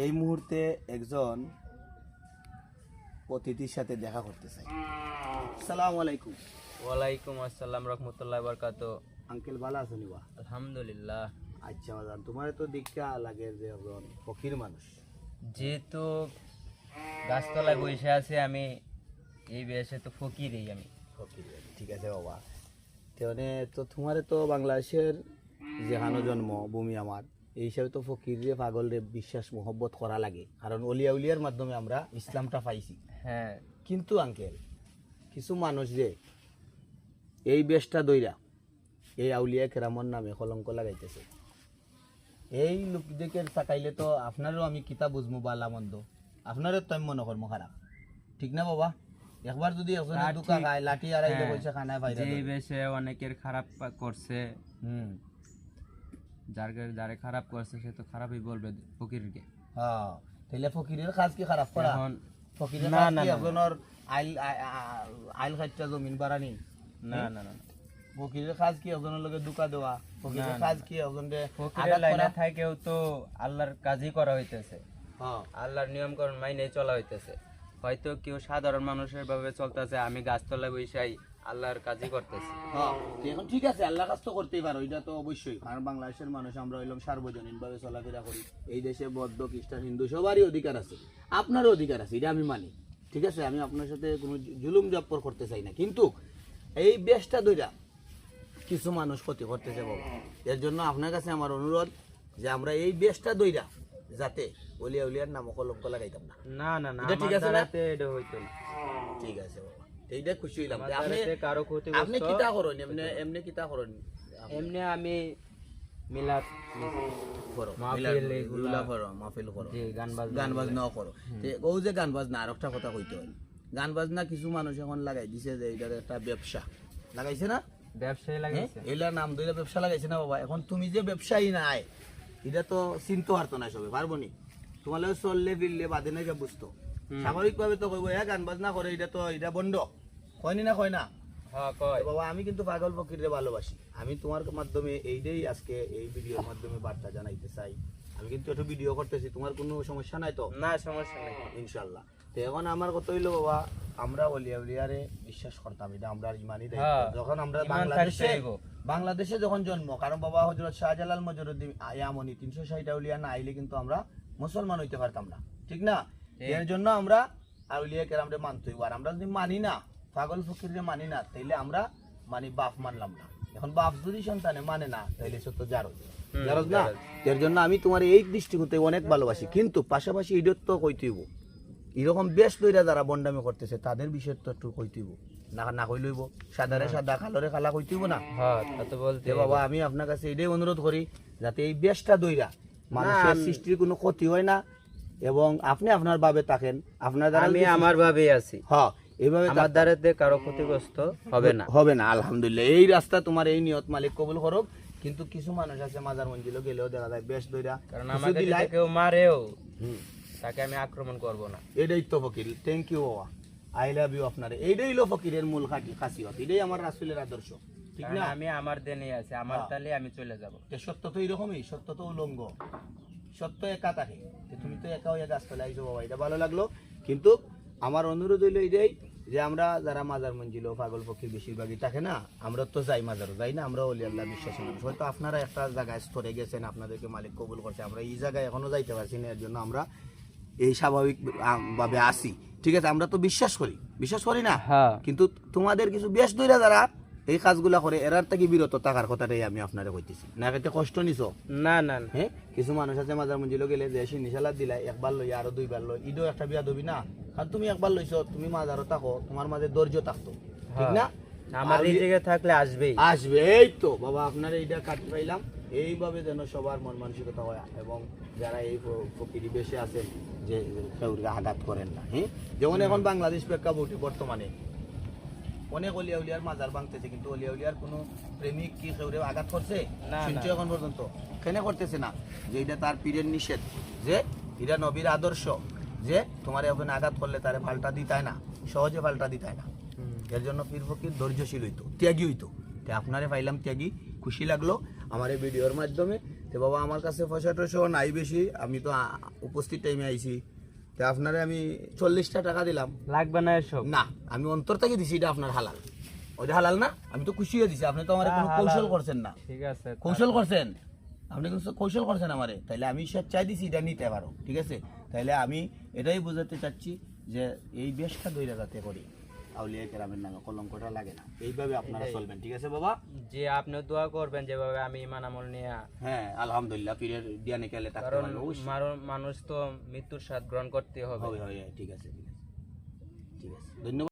এই মুহূর্তে একজন অতিথির সাথে দেখা করতে চাই। সালাম আলাইকুম। ওয়ালাইকুম আসসালাম রহমতুল্লাহ বরকাত। আঙ্কেল ভালো আছেন বা আলহামদুলিল্লাহ। আচ্ছা বাজান তোমার তো দীক্ষা লাগে যে একজন ফকির মানুষ। যেহেতু গাছতলায় বসে আছে আমি এই বয়সে তো ফকিরই আমি। ফকির ঠিক আছে বাবা। তেমনি তো তোমার তো বাংলাদেশের যেখানো জন্ম ভূমি আমার এই হিসাবে তো ফকির রে পাগল রে বিশ্বাস মোহব্বত করা লাগে। কারণ অলিয়া উলিয়ার মাধ্যমে আমরা ইসলামটা পাইছি। হ্যাঁ। কিন্তু আঙ্কেল কিছু মানুষ যে এই বেশটা দইরা এই আউলিয়া কেরামর নামে কলঙ্ক লাগাইতেছে। এই লোকদেরকে তাকাইলে তো আপনারও আমি কিতাব বুঝব বা লামন্দ আপনারও তো আমি মনে করব খারাপ। ঠিক না বাবা? একবার যদি। খায় লাঠি আড়াইলে হ্যাঁ, পয়সা বাইরে যে বেশে অনেকের খারাপ করছে। হুম। যার যারে খারাপ করছে সে তো খারাপই বলবে ফকিরকে। হ্যাঁ তাইলে ফকিরের কাজ কি খারাপ করা? এখন ফকিরের না, না, আইল আইল জমিন বাড়ানি না না না। ফকিরের কাজ কি একজনের লগে দুকা দেওয়া? ফকিরের কাজ কি ফকিরের লাইনে থাকেও তো আল্লাহর কাজই করা হইতেছে। হ্যাঁ। আল্লাহর নিয়ম কারণ মাইনে চলা হইতেছে। হয়তো কেউ সাধারণ মানুষের ভাবে চলতেছে আমি গাছ গাছতলায় বৈশাই আল্লাহর কাজই করতেছি। হ্যাঁ, এখন ঠিক আছে আল্লাহ কাজ তো করতেই পারো এটা তো অবশ্যই। কারণ বাংলাদেশের মানুষ আমরা হইলাম সার্বজনীন ভাবে চলাফেরা করি। এই দেশে বৌদ্ধ খ্রিস্টান হিন্দু সবারই অধিকার আছে। আপনারও অধিকার আছে এটা আমি মানি। ঠিক আছে আমি আপনার সাথে কোনো জুলুম জপ্পর করতে চাই না। কিন্তু এই বেশটা দুইটা কিছু মানুষ ক্ষতি করতেছে বাবা। এর জন্য আপনার কাছে আমার অনুরোধ যে আমরা এই বেশটা দইরা যাতে অলিয়া উলিয়ার নাম কলঙ্ক লাগাইতাম না। না না না ঠিক আছে ঠিক আছে বাবা। এইটা খুশি হইলাম আপনি কারও ক্ষতি আপনি কিতা করেন এমনি এমনি কিতা করেন? এমনি আমি মিলাদ যে গান বাজনা গান বাজনাও করো। ও যে গান বাজনা আর একটা কথা কইতে হয়। গান বাজনা কিছু মানুষ এখন লাগাই দিছে যে এটার একটা ব্যবসা। লাগাইছে না? ব্যবসায়ী হ্যাঁ? লাগাইছে। এলা নাম ধরে ব্যবসা লাগাইছে না বাবা? এখন তুমি যে ব্যবসায়ী নাই এটা তো চিনতে পারতো না সবে পারব নি? তোমার চললে ফিরলে বাদে না বুঝতো। স্বাভাবিক ভাবে তো কইব হ্যাঁ গান বাজনা করে এটা তো এটা বন্ধ। হয়নি না হয় না কয়। তো বাবা আমি কিন্তু পাগল ফকিরে ভালোবাসি। আমি তোমার মাধ্যমে এইটাই আজকে এই ভিডিওর মাধ্যমে বার্তা জানাইতে চাই। আমি কিন্তু একটু ভিডিও করতেছি তোমার কোনো সমস্যা নাই তো? না সমস্যা নেই। ইনশাল্লাহ তো এখন আমার কথা হইল বাবা আমরা অলিয়া উলিয়ারে বিশ্বাস করতাম এটা আমরা ইমানই হ্যাঁ, যখন আমরা বাংলাদেশে বাংলাদেশে যখন জন্ম কারণ বাবা হজরত শাহজালাল মজরুদ্দিন আয়ামনি তিনশো ষাট উলিয়া না আইলে কিন্তু আমরা মুসলমান হইতে পারতাম না। ঠিক না? এর জন্য আমরা আউলিয়া কেরামরে মানতে হইব। আর আমরা যদি মানি না পাগল ফকিরে মানি না তাইলে আমরা মানি বাপ মানলাম না। এখন বাপ যদি সন্তানে মানে না তাইলে সত্য জারজ। জারজ না? এর জন্য আমি তোমার এই দৃষ্টিকোণে অনেক ভালোবাসি। কিন্তু পাশাপাশি ইডত তো কইতেইব এরকম বেশ লইরা যারা বন্ডামি করতেছে তাদের বিষয় তো একটু কইতেইব না না কই লইব সাদারে সাদা কালোরে কালা কইতেইব না? হ্যাঁ তো বলতে বাবা আমি আপনার কাছে এটাই অনুরোধ করি যাতে এই বেশটা দইরা মানুষের সৃষ্টির কোনো ক্ষতি হয় না এবং আপনি আপনার ভাবে থাকেন আপনার দ্বারা আমি আমার ভাবেই আছি। হ্যাঁ এইভাবে আমার দ্বারাতে কারও ক্ষতিগ্রস্ত হবে না। হবে না আলহামদুলিল্লাহ। এই রাস্তা তোমার এই নিয়ত মালিক কবুল করুক কিন্তু কিছু মানুষ আছে মাজার মঞ্জিল গেলেও দেখা যায় বেশ দইরা কারণ যদি কেউ মারেও তাকে আমি আক্রমণ করব না। এটাই তো ফকির। থ্যাংক ইউ বাবা। আই লাভ ইউ আপনার। এইটাই হলো ফকিরের মূল খাটি খাসিয়ত। এটাই আমার রাসুলের আদর্শ। ঠিক না? আমি আমার দেনে আছি আমার হ্যাঁ। তালে আমি চলে যাব। সত্য তো এরকমই সত্য তো উলঙ্গ। সত্য একা থাকে। তুমি তো একা হয়ে গাছতলা আইছো বাবা। এটা ভালো লাগল। কিন্তু আমার অনুরোধ হইল এটাই যে আমরা যারা মাজার মঞ্জিল পাগল পক্ষী বেশিরভাগই থাকে না আমরা তো যাই মাজারও যাই না? আমরা অলি আল্লাহ বিশ্বাস মানুষ। হয়তো আপনারা একটা জায়গায় স্তরে গেছেন আপনাদেরকে মালিক কবুল করছে আমরা এই জায়গায় এখনও যাইতে পারছি না এর জন্য আমরা এই স্বাভাবিকভাবে ভাবে আসি ঠিক আছে আমরা তো বিশ্বাস করি। বিশ্বাস করি না? হ্যাঁ। কিন্তু তোমাদের কিছু বেশ দইরা যারা এই কাজগুলা করে এরার থেকে বিরত থাকার কথাটাই আমি আপনারে কইতেছি। না এতে কষ্ট নিছো? না না হ্যাঁ? কিছু মানুষ আছে মাজার মঞ্জিল গেলে যে সে নিশালাত দিলাই একবার লই আরও দুইবার লই। ইডো একটা বিয়া দবি না? কারণ তুমি একবার লইছো তুমি মাজারও থাকো তোমার মাঝে ধৈর্য থাকতো। ঠিক না? আমার এই জায়গায় থাকলে আসবেই। আসবে এই তো। বাবা আপনার এইটা কাটতে পাইলাম। এইভাবে যেন সবার মন মানসিকতা হয় এবং যারা এই ফ- ফকিরি বেশে আছেন যে কেউকে আঘাত করেন না হ্যাঁ? যেমন এখন বাংলাদেশ প্রেক্ষাপটে বর্তমানে অনেক অলিয়া উলিয়ার মাজার ভাঙতেছে কিন্তু অলিয়া উলিয়ার কোনো প্রেমিক কি কেউরে আঘাত করছে? না, এখন পর্যন্ত কেন করতেছে না? যে এটা তার পীরের নিষেধ যে এটা নবীর আদর্শ যে তোমার এখন আঘাত করলে তারে পাল্টা দিতায় না সহজে পাল্টা দিতায় না। এর জন্য পীর ফকির ধৈর্যশীল হইতো ত্যাগী হইতো। তে আপনারে পাইলাম ত্যাগী খুশি লাগল আমার এই ভিডিওর মাধ্যমে। তো বাবা আমার কাছে পয়সা টয়সা নাই বেশি আমি তো উপস্থিত টাইমে আইছি। তো আপনারে আমি চল্লিশটা টাকা দিলাম। লাগবে না এসব? না আমি অন্তর থেকে দিছি এটা আপনার হালাল। ওটা হালাল না? আমি তো খুশি হয়ে দিছি আপনি তো আমার কোনো হ্যাঁ, কৌশল করছেন না। ঠিক আছে কৌশল করছেন? আপনি কিন্তু কৌশল করছেন আমারে। তাইলে আমি সে চাই দিছি এটা নিতে পারো ঠিক আছে? তাইলে আমি এটাই বোঝাতে চাচ্ছি যে এই বেশটা দুই যাতে করি। আউলিয়া কেরামের নামে কলঙ্কটা লাগে না। এইভাবে আপনারা। চলবেন ঠিক আছে বাবা? যে আপনি দোয়া করবেন যেভাবে আমি ইমান আমল নিয়ে হ্যাঁ আলহামদুলিল্লাহ পীরের দিয়ানে কেলে কারণ মানুষ তো মৃত্যুর স্বাদ গ্রহণ করতে হবে। ঠিক আছে ঠিক আছে ঠিক আছে। ধন্যবাদ।